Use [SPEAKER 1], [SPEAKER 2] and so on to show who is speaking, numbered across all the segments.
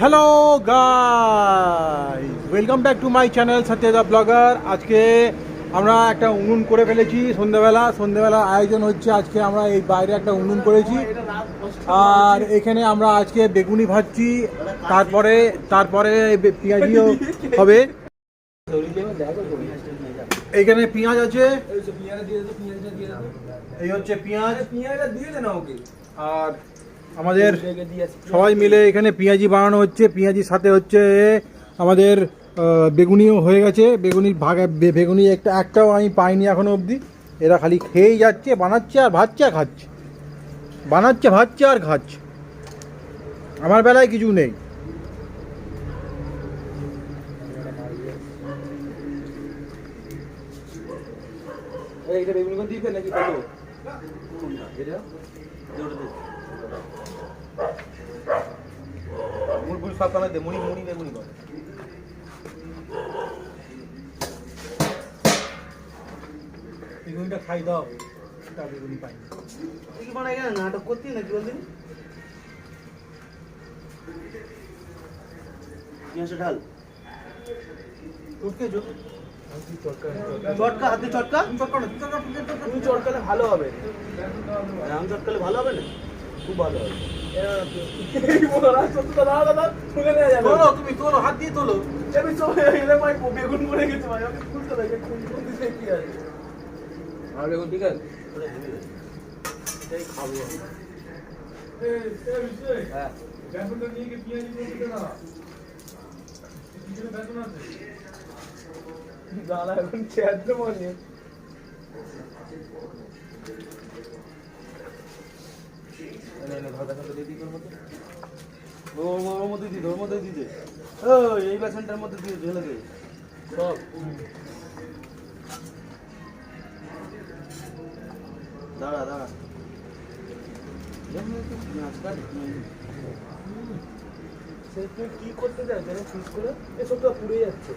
[SPEAKER 1] Hello guy welcome back to my channel Satyada blogger আজকে আমরা একটা উনুন করে ফেলেছি সন্ধ্যেবেলা। সন্ধ্যেবেলা আয়োজন হচ্ছে আজকে আমরা এই বাইরে একটা উনুন করেছি। আর এখানে আমরা আজকে বেগুনি ভাজছি। তারপরে তারপরে পেঁয়াজিও হবে। এখানে পেঁয়াজ আছে। এই হচ্ছে পেঁয়াজ। পেঁয়াজটা দিয়ে দেন ওকে। আর আমাদের সবাই মিলে এখানে পেঁয়াজি বানানো হচ্ছে পেঁয়াজির সাথে হচ্ছে আমাদের বেগুনিও হয়ে গেছে। বেগুনির ভাগে বেগুনি একটা একটাও আমি পাইনি এখনও অবধি। এরা খালি খেয়েই যাচ্ছে বানাচ্ছে আর ভাজছে আর খাচ্ছে। বানাচ্ছে ভাজছে আর খাচ্ছে। আমার বেলায় কিছু নেই। বেগুনিটা খাই দাও একটা বেগুনি পাই
[SPEAKER 2] নাটক করতি বলদিন ঢাল
[SPEAKER 1] উঠকে
[SPEAKER 2] চটকা হাতে চটকা তুমি চটকালে ভালো হবে আমি চটকালে ভালো হবে না? খুব ভালো
[SPEAKER 1] তুমি তোলো হাত দিয়ে তোলো।
[SPEAKER 2] বেগুন পড়ে গেছে ভাই আমি খুলতে লাগে কোন কোন দিকে কি আছে আর বেগুন ঠিক আছে? এই খাব হ্যাঁ। গালা এখন চেয়ারতে মনে ওর মধ্যে। দিতে ওর মধ্যে দিতে ও এই বাসনটার মধ্যে দিয়ে ঢেলে দে। সব দাঁড়া দাঁড়া। সে তুই কি করতে চাস যেন ফিস করে? এসব তো পুড়ে যাচ্ছে।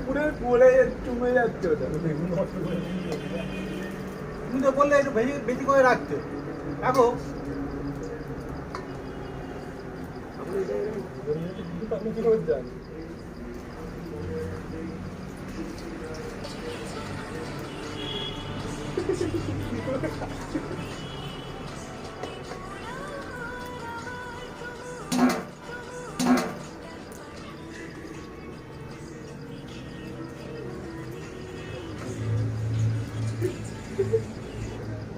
[SPEAKER 2] পুরে গলে চুমে যাচ্ছে ওটা
[SPEAKER 1] তুমি তো বললে একটু বেশি বেশি করে রাখতে রাখো
[SPEAKER 2] আমি কি করে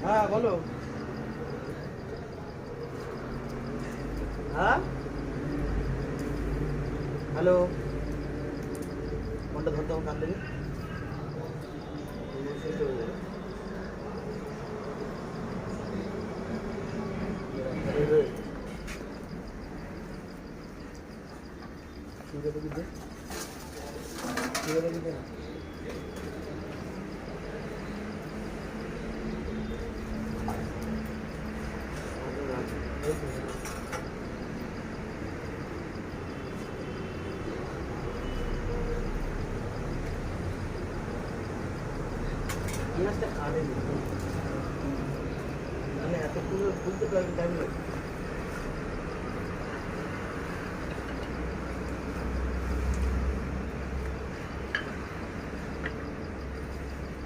[SPEAKER 2] হ্যাঁ বলো। হ্যাঁ? হ্যালো? ফোনটা ধরতে আমার কান থেকে। পেঁয়াজটা কাটে মানে এত ফুল ফুলতে তো টাইম লাগে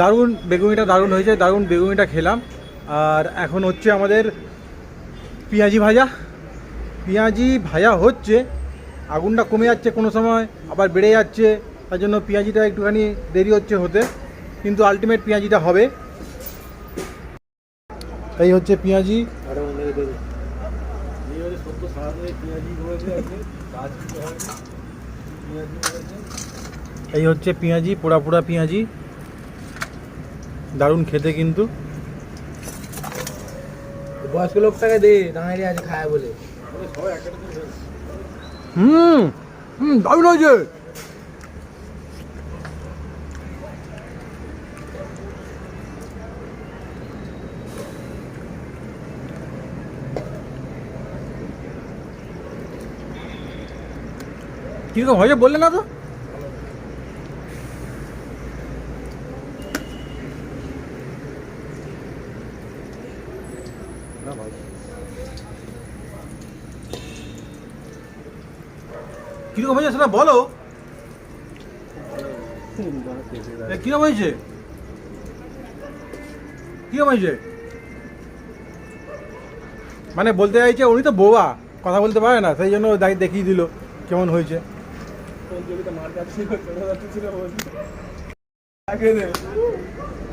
[SPEAKER 1] দারুণ বেগুনিটা দারুণ হয়েছে দারুণ বেগুনিটা খেলাম। আর এখন হচ্ছে আমাদের পেঁয়াজি ভাজা। পেঁয়াজি ভাজা হচ্ছে আগুনটা কমে যাচ্ছে কোনো সময় আবার বেড়ে যাচ্ছে তার জন্য পেঁয়াজিটা একটুখানি দেরি হচ্ছে হতে কিন্তু আলটিমেট পেঁয়াজিটা হবে। এই হচ্ছে পেঁয়াজি। এই হচ্ছে পেঁয়াজি পোড়া পোড়া পেঁয়াজি। দারুণ খেতে কিন্তু।
[SPEAKER 2] বয়স্ক লোকটাকে দে দাঁড়িয়ে আছে খায় বলে।
[SPEAKER 1] হুম হুম দারুণ হয়েছে। কীরকম হয়েছে বললে না তো? কীরকম হয়েছে সেটা বলো। কীরকম হয়েছে? কীরকম হয়েছে? মানে বলতে চাইছে উনি তো বোবা কথা বলতে পারে না, সেই জন্য দেখ- দেখিয়ে দিল, কেমন হয়েছে।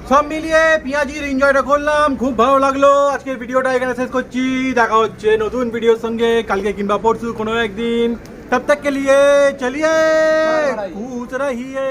[SPEAKER 1] সব মিলিয়ে পিঁয়াজির এনজয়টা করলাম খুব ভালো লাগল। আজকের ভিডিওটা এখানে শেষ করছি। দেখা হচ্ছে নতুন ভিডিওর সঙ্গে। কালকে কিংবা পরশু কোনো একদিন। তব তক কে লিয়ে চলিয়ে। খুশ রহিয়ে।